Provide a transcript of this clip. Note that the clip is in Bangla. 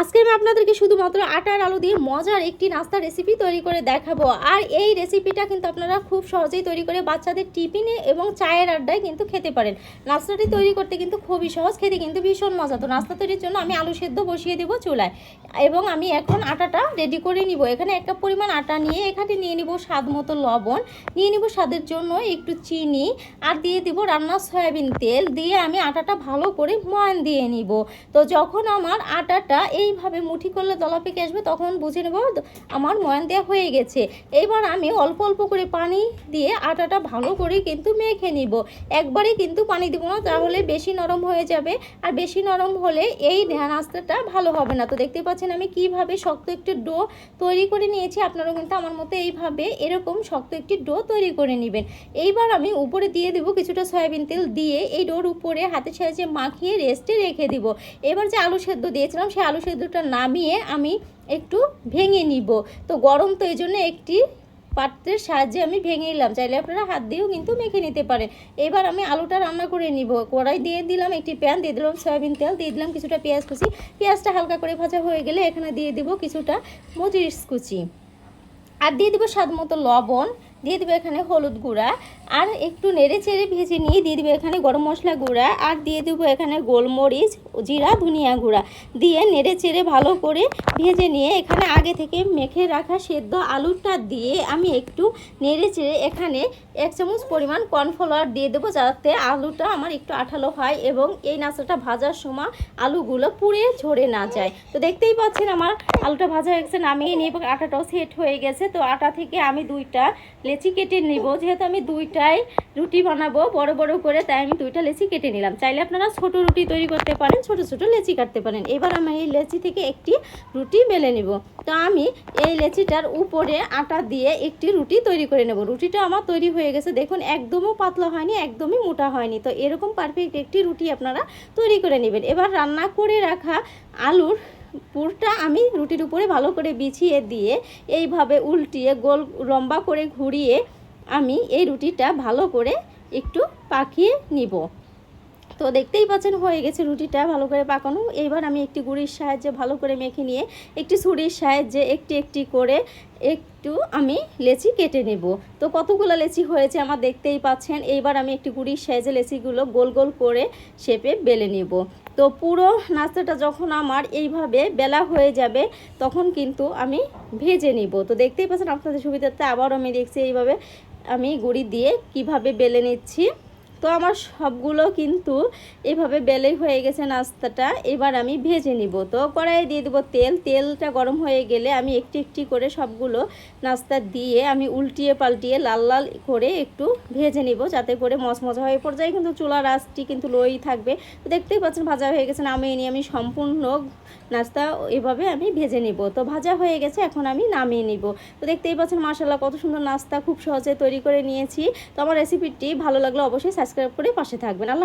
আজকে আমি আপনাদেরকে শুধুমাত্র আটার আলু দিয়ে মজার একটি নাস্তা রেসিপি তৈরি করে দেখাবো। আর এই রেসিপিটা কিন্তু আপনারা খুব সহজেই তৈরি করে বাচ্চাদের টিফিনে এবং চায়ের আড্ডায় কিন্তু খেতে পারেন। নাস্তাটি তৈরি করতে কিন্তু খুবই সহজ, খেতে কিন্তু ভীষণ মজা। তো নাস্তা তৈরির জন্য আমি আলু সেদ্ধ বসিয়ে দেবো চুলায় এবং আমি এখন আটাটা রেডি করে নিব। এখানে একটা পরিমাণ আটা নিয়ে এখানে নিয়ে নিব স্বাদ মতো লবণ। নিয়ে নিব স্বাদের জন্য একটু চিনি আর দিয়ে দিব রান্নার সয়াবিন তেল। দিয়ে আমি আটাটা ভালো করে ময়ান দিয়ে নিব। তো যখন আমার আটাটা এইভাবে মুঠি করলে দলা পেকে আসবে, তখন বুঝে নেব আমার ময়ান দেওয়া হয়ে গেছে। এবার আমি অল্প অল্প করে পানি দিয়ে আটাটা ভালো করে কিন্তু মেখে নিব। একবারে কিন্তু পানি দেবো না, তাহলে বেশি নরম হয়ে যাবে। আর বেশি নরম হলে এই নাস্তাটা ভালো হবে না। তো দেখতে পাচ্ছেন আমি কীভাবে শক্ত একটি ডো তৈরি করে নিয়েছি। আপনারাও কিন্তু আমার মতো এইভাবে এরকম শক্ত একটি ডো তৈরি করে নেবেন। এইবার আমি উপরে দিয়ে দেবো কিছুটা সয়াবিন তেল দিয়ে এই ডোর উপরে হাতের সাহায্যে মাখিয়ে রেস্টে রেখে দিব। এবার যে আলু সেদ্ধ দিয়েছিলাম, সেই আলু সেদ্ধটা নামিয়ে আমি একটু ভেঙে নিব। তো গরম তো এই জন্য একটি পাত্রের সাহায্যে আমি ভেঙে নিলাম। চাইলে আপনারা হাত দিয়েও কিন্তু মেখে নিতে পারেন। এবার আমি আলুটা রান্না করে নিব। কড়াই দিয়ে দিলাম একটি প্যান, দিয়ে দিলাম সয়াবিন তেল, দিয়ে দিলাম কিছুটা পেঁয়াজ কুচি। পেঁয়াজটা হালকা করে ভাজা হয়ে গেলে এখানে দিয়ে দিব কিছুটা মরিচ কুচি। আর দিয়ে দিব স্বাদ মতো লবণ। দিয়ে দেবে এখানে হলুদ গুঁড়া। আর একটু নেড়ে চেড়ে ভেজে নিয়ে দিয়ে দেবে এখানে গরম মশলা গুঁড়া। আর দিয়ে দেবো এখানে গোলমরিচ, জিরা, ধনিয়া গুঁড়া। দিয়ে নেড়ে চেড়ে ভালো করে ভেজে নিয়ে এখানে আগে থেকে মেখে রাখা সেদ্ধ আলুটা দিয়ে আমি একটু নেড়ে চেড়ে এখানে এক চামচ পরিমাণ কর্নফ্লাওয়ার দিয়ে দেবো যাতে আলুটা আমার একটু আঠালো হয় এবং এই নাস্তাটা ভাজার সময় আলুগুলো পুড়ে ঝরে না যায়। তো দেখতেই পাচ্ছেন আমার আলুটা ভাজা হয়ে গেছে, নামিয়ে নিয়ে এবং আটাটাও সেট হয়ে গেছে। তো আটা থেকে আমি দুইটা লেচি কেটে নিব। যেহেতু আমি দুইটাই রুটি বানাবো, বড় বড় করে, তাই আমি দুইটা লেচি কেটে নিলাম। চাইলে আপনারা ছোট রুটি তৈরি করতে পারেন, ছোট ছোট লেচি কাটতে পারেন। এবার আমি এই লেচি থেকে একটি রুটি বেলে নেব। তো আমি এই লেচিটার উপরে আটা দিয়ে একটি রুটি তৈরি করে নেব। রুটিটা আমার তৈরি হয়ে গেছে। দেখুন, একদমও পাতলা হয়নি, একদমই মোটা হয়নি। তো এরকম পারফেক্ট একটি রুটি আপনারা তৈরি করে নেবেন। এবার রান্না করে রাখা আলুর পুরটা আমি রুটির উপরে ভালো করে বিছিয়ে দিয়ে এইভাবে উল্টিয়ে গোল লম্বা করে ঘুরিয়ে আমি এই রুটিটা ভালো করে একটু পাকিয়ে নিব। তো দেখতেই পাচ্ছেন হয়ে গেছে রুটিটা ভালো করে পাকানো। এইবার আমি একটি গুড়ির সাহায্যে ভালো করে মেখে নিয়ে একটি ছুরির সাহায্যে একটি একটি করে একটু আমি লেচি কেটে নেব। তো কতগুলো লেচি হয়েছে আমার দেখতেই পাচ্ছেন। এইবার আমি একটি গুড়ির সাহায্যে লেচিগুলো গোল গোল করে শেপে বেলে নেব। তো পুরো নাস্তাটা যখন আমার এইভাবে বেলা হয়ে যাবে, তখন কিন্তু আমি ভেজে নিব। তো দেখতেই পাচ্ছেন আপনাদের সুবিধার্থে আবারও আমি দেখছি এইভাবে আমি গুড়ি দিয়ে কীভাবে বেলে নিচ্ছি। তো আমার সবগুলো কিন্তু এভাবে বেলেই হয়ে গেছে নাস্তাটা। এবার আমি ভেজে নিব। তো কড়াইয়ে দিয়ে দেবো তেল। তেলটা গরম হয়ে গেলে আমি একটি একটি করে সবগুলো নাস্তা দিয়ে আমি উল্টিয়ে পাল্টিয়ে লাল লাল করে একটু ভেজে নিব। যাতে করে মচমচা হয়ে পর্যায়ে কিন্তু চুলার আঁচটি কিন্তু লোই থাকবে। তো দেখতেই পাচ্ছেন ভাজা হয়ে গেছে। নামিয়ে নিয়ে আমি সম্পূর্ণ নাস্তা এভাবে আমি ভেজে নিব। তো ভাজা হয়ে গেছে। এখন আমি নামিয়ে নিব। তো দেখতেই পাচ্ছেন মাসাল্লাহ কত সুন্দর নাস্তা। খুব সহজে তৈরি করে নিয়েছি। তো আমার রেসিপিটি ভালো লাগলে অবশ্যই সাবস্ক্রাইব করে পাশে থাকবেন। আল্লাহ